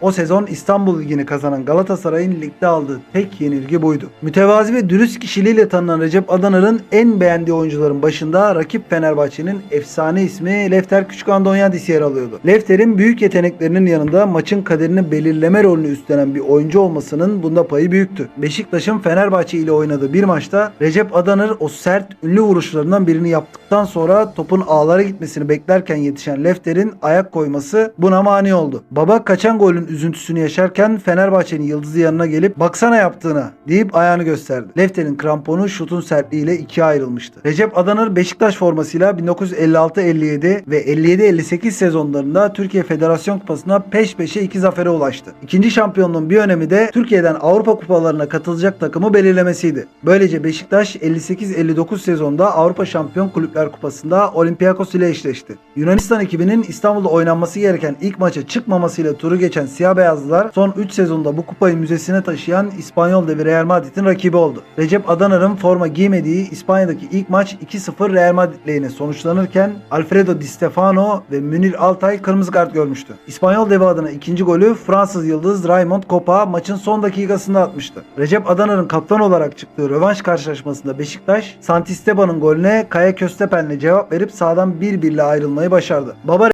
O sezon İstanbul Ligi'ni kazanan Galatasaray'ın ligde aldığı tek yenilgi buydu. Mütevazi ve dürüst kişiliğiyle tanınan Recep Adanır'ın en beğendiği oyuncuların başında rakip Fenerbahçe'nin efsane ismi Lefter Küçükandonyadis yer alıyordu. Lefter'in büyük yeteneklerinin yanında maçın kaderini belirleme rolünü üstlenen bir oyuncu olmasının bunda payı büyüktü. Beşiktaş'ın Fenerbahçe ile oynadığı bir maçta Recep Adanır o sert ünlü vuruşlarından birini yaptıktan sonra topun ağlara gitmesini beklerken yetişen Lefter'in ayak koyması buna mani oldu. Baba kaçan golün üzüntüsünü yaşarken Fenerbahçe'nin yıldızı yanına gelip baksana yaptığına deyip ayağını gösterdi. Lefter'in kramponu şutun sertliğiyle ikiye ayrılmıştı. Recep Adanır Beşiktaş formasıyla 1956-57 ve 57-58 sezonlarında Türkiye Federasyon Kupası'na peş peşe iki zafere ulaştı. İkinci şampiyonluğun bir önemi de Türkiye'den Avrupa kupalarına katılacak takımı belirlemesiydi. Böylece Beşiktaş 58-59 sezonda Avrupa Şampiyon Kulüpler Kupası'nda Olympiakos ile eşleşti. Yunanistan ekibinin İstanbul'da oynanması gereken ilk maça çıkmamasıyla turu geçen siyah beyazlılar son 3 sezonda bu kupayı müzesine taşıyan İspanyol devi Real Madrid'in rakibi oldu. Recep Adanır'ın forma giymediği İspanya'daki ilk maç 2-0 Real Madrid lehine sonuçlanırken Alfredo Di Stefano ve Münir Altay kırmızı kart görmüştü. İspanyol devi adına ikinci golü Fransız yıldız Raymond Kopa maçın son dakikasında atmıştı. Recep Adanır'ın kaptan olarak çıktığı rövanş karşılaşmasında Beşiktaş Santisteban'ın golüne Kaya Köstepen'le cevap verip sahadan bir birle ayrılmayı başardı. Baba